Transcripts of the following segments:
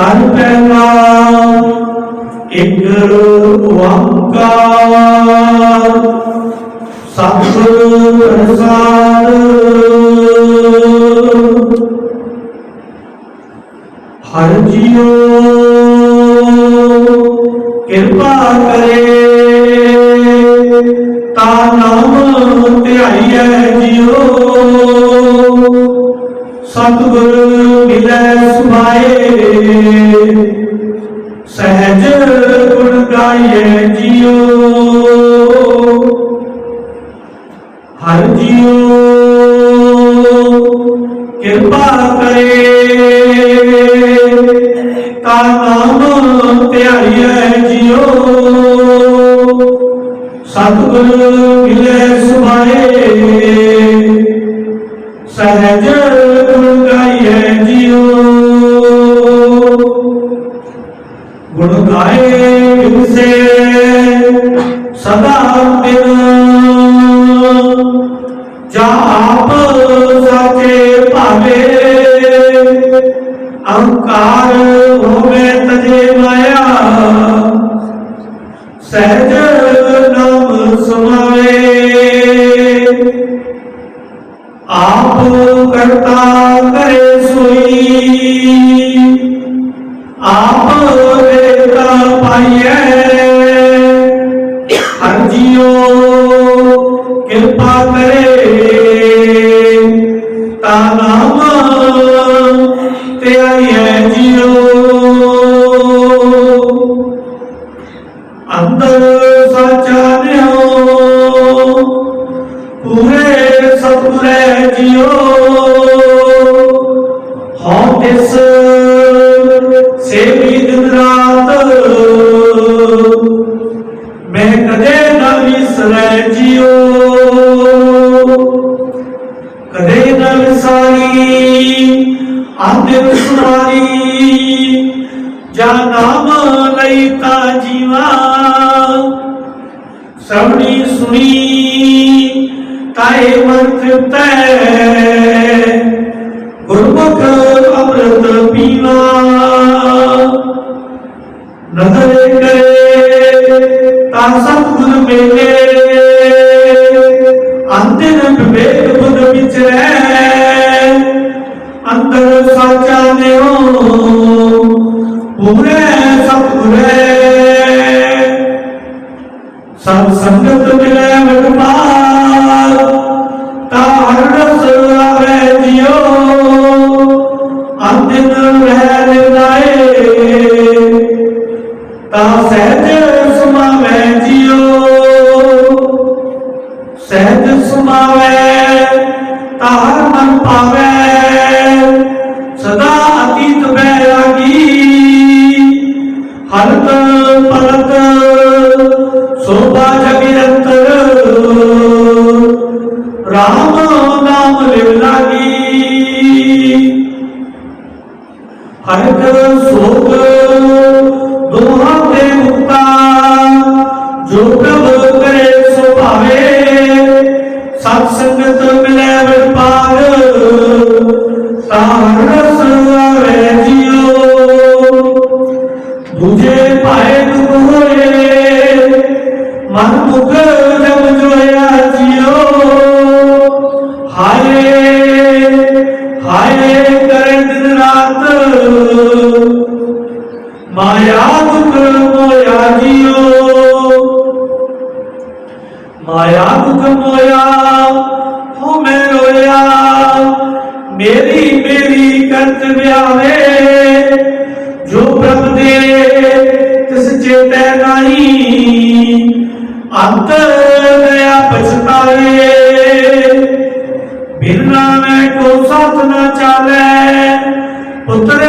ਕਰ ਪਹਿਲਾ ਇੱਕ ਓੰਕਾਰ ਸਤਿਗੁਰ ਪ੍ਰਸਾਦ। ਹਰ ਜੀਓ ਕਿਰਪਾ ਕਰੇ ਸਹਿਜ ਗੁਣ ਗਾਈਐ ਜੀਓ। ਹਰ ਜੀਓ ਕਿਰਪਾ ਕਰੇ। ਤਾ ਨਾਮ ਧਿਆਈਐ ਜੀਓ। ਸਤਿਗੁਰ ਮਿਲੇ ਸੁਭਾਏ। ਵਿਸੇ ਸਦਾ ਦਿਨ ਜਾ ਆਪ ਸਾਚੇ ਭਾਵੇ। ਅਹੰਕਾਰ ਹੋਵੇ ਤਜੇ ਮਾਇਆ। ਸਹਿਜ ਨਾਮ ਸਮਾਵੇ ਆਪ ਕਰਤਾ ਆਪ ਰੇਤਾ ਪਾਈਐ। ਹਰ ਕਿਰਪਾ ਕਰੇ। ਤਾ ਨਾਮ ਤੇ ਆਈਐ ਜੀਓ। ਅੰਦਰ ਸਾਚਾ ਨਿਓ ਪੂਰੇ ਸਤਿਗੁਰੇ ਜੀਓ। ਹਉ ਤਿਸ ਆਦਿ ਸੁਨਾਰੀ ਜਾ ਨਾਮ ਲਈ ਤਾ ਜੀਵਾ। ਸਭਨੀ ਸੁਣੀ, ਤਾਏ ਮਰਤ ਤ੍ਰਿਪਤੈ ਗੁਰਮੁਖ ਅੰਮ੍ਰਿਤ ਪੀਵਾ। ਨਦਰ ਕਰੇ ਤਾ ਸਤਿਗੁਰ ਮੇਲੇ। ਅੰਤਿਨ ਵਿਵੇਕ ਬੁੱਧ ਵਿਚਰੈ। ਅੰਦਰ ਸਾਚਾ ਨਿਉ ਪੂਰੇ ਸਤਿਗੁਰੇ। ਸਤ ਸੰਗਤ ਮਿਲੈ ਵਡਪਾਲ ਤਾ ਹਰ ਰਸ ਆਵੇ ਜਿਉ। ਅੰਤਿਨ ਰਹਿ ਨਿਰਨਾਏ ਤਾ ਸਹਿਜ ਸਮਾਵੇ ਜਿਉ। ਸਹਿਜ ਸਮਾਵੇ ਤਾ ਹਰ ਮਨ ਪਾਵੇ ਰਾਮ ਨਾਮ ਲਿਵ ਲਾਗੀ। ਹਰਿਤ ਸੋਗ ਦੋਹਾਂ ਤੇ ਮੁਕਤਾ। ਜੋ ਪ੍ਰਭ ਕਰੇ ਸੋ ਭਾਵੇ। ਸਤ ਸੰਗਤ ਮਿਲੇ ਵਿਪਾਰ ਤਾਰ ਰਸ ਆਵੇ ਜਿਉ। ਦੂਜੇ ਭਾਏ ਦੁਖ ਹੋਏ। ਮਨ ਮੁਖ ਜਮ ਜੋਇਆ ਜਿਉ। ਮਾਇਆ ਦੁਖ ਮੋਇਆ ਜਿਉ ਮਾਇਆ ਦੁਖ ਹੋਇਆ ਹੋ ਮੈਂ ਰੋਇਆ। ਮੇਰੀ ਮੇਰੀ ਕਰਤ ਵਿਆਵੇ ਜੋ ਪ੍ਰਭ ਦੇ ਤਿਸ ਚੇਤੈ ਨਹੀਂ ਅੰਤ ਗਿਆ ਪਛਤਾਏ। ਬਿਨਾ ਮੈਂ ਕੋ ਸਾਥ ਨਾ ਚਾਲੇ, ਪੁੱਤਰ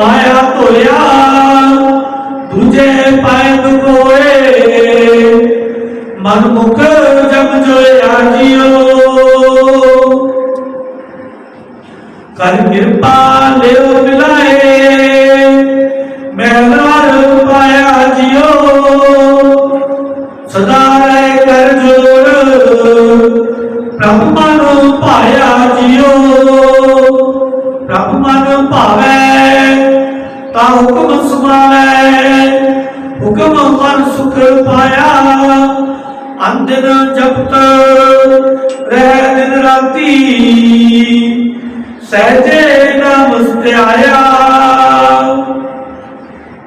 ਪਾਇਆ ਧੋਇਆ ਦੂਜੇ ਪਾਇ ਦੁਕੋਏ ਮਨ ਮੁਖ ਜਮ ਜੋਇਆ ਜੀਓ ਕਰ ਕਿਰਪਾ ਲਿਓ ਮਿਲਾਏ ਮਹਿਲਾਰ ਪਾਇਆ ਜੀਓ ਸਦਾ ਰਹਿ ਕਰ ਜੋਰ ਪ੍ਰਭੂ ਤਾ ਹੁਕਮ ਸੁਣਾਵੇ। ਹੁਕਮ ਮਨ ਸੁਖ ਪਾਇਆ। ਅੰਦਨ ਜਪਤ ਰਹਿ ਦਿਨ ਰਾਤੀ। ਸਹਜੇ ਨਾਮ ਆਇਆ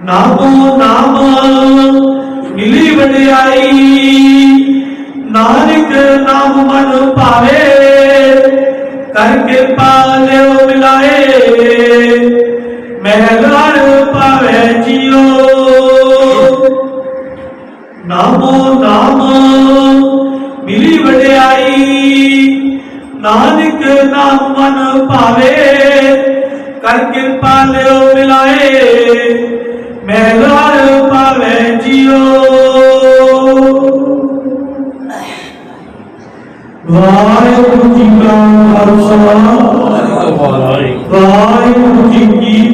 ਨਾਮੋ, ਨਾਮ ਮਿਲੀ ਵਡਿਆਈ। ਨਾਨਕ ਨਾਮ ਮਨ ਭਾਵੇ। ਕਰ ਕਿਰਪਾ ਲਿਓ ਮਿਲਾਏ। ਮਹਿਲਾਰ ਪਾਵੇ ਜਿਓ। ਨਾਮੋ ਨਾਮ ਮਿਲੀ ਵਡਿਆਈ। ਨਾਨਕ ਨਾਮ ਮਨ ਭਾਵੇ ਕਰ ਕਿਰਪਾ ਲਿਓ ਮਿਲਾਏ। ਮਹਿਲਾਰ ਪਾਵੇ ਜਿਓ। ਵਾਹਿਗੁਰੂ ਜੀ ਕਾ ਖਾਲਸਾ। ਵਾਹਿਗੁਰੂ ਜੀ ਕੀ